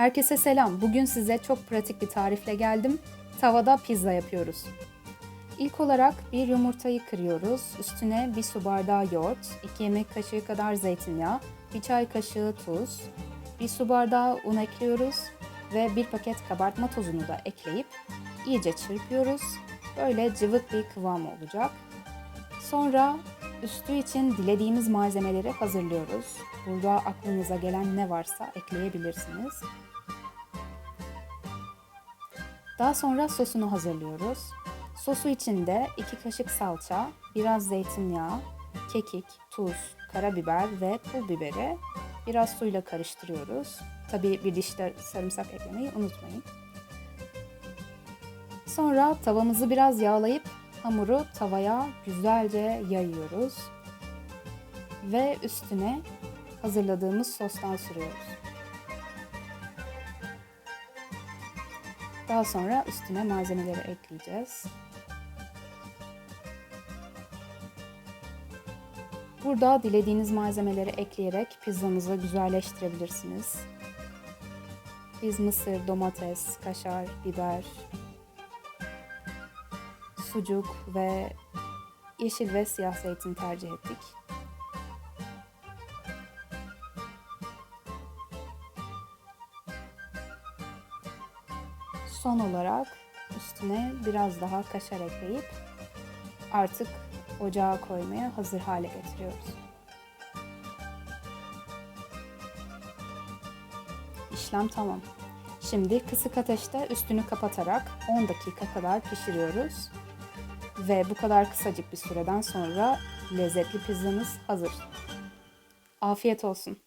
Herkese selam. Bugün size çok pratik bir tarifle geldim. Tavada pizza yapıyoruz. İlk olarak bir yumurtayı kırıyoruz. Üstüne bir su bardağı yoğurt, 2 yemek kaşığı kadar zeytinyağı, bir çay kaşığı tuz, bir su bardağı un ekliyoruz ve bir paket kabartma tozunu da ekleyip iyice çırpıyoruz. Böyle cıvık bir kıvam olacak. Sonra üstü için dilediğimiz malzemeleri hazırlıyoruz. Burada aklınıza gelen ne varsa ekleyebilirsiniz. Daha sonra sosunu hazırlıyoruz. Sosu içinde 2 kaşık salça, biraz zeytinyağı, kekik, tuz, karabiber ve pul biberi biraz suyla karıştırıyoruz. Tabii bir dişte sarımsak eklemeyi unutmayın. Sonra tavamızı biraz yağlayıp hamuru tavaya güzelce yayıyoruz. Ve üstüne hazırladığımız sostan sürüyoruz. Daha sonra üstüne malzemeleri ekleyeceğiz. Burada dilediğiniz malzemeleri ekleyerek pizzanızı güzelleştirebilirsiniz. Biz mısır, domates, kaşar, biber, sucuk ve yeşil ve siyah zeytin tercih ettik. Son olarak üstüne biraz daha kaşar ekleyip artık ocağa koymaya hazır hale getiriyoruz. İşlem tamam. Şimdi kısık ateşte üstünü kapatarak 10 dakika kadar pişiriyoruz. Ve bu kadar kısacık bir süreden sonra lezzetli pizzamız hazır. Afiyet olsun.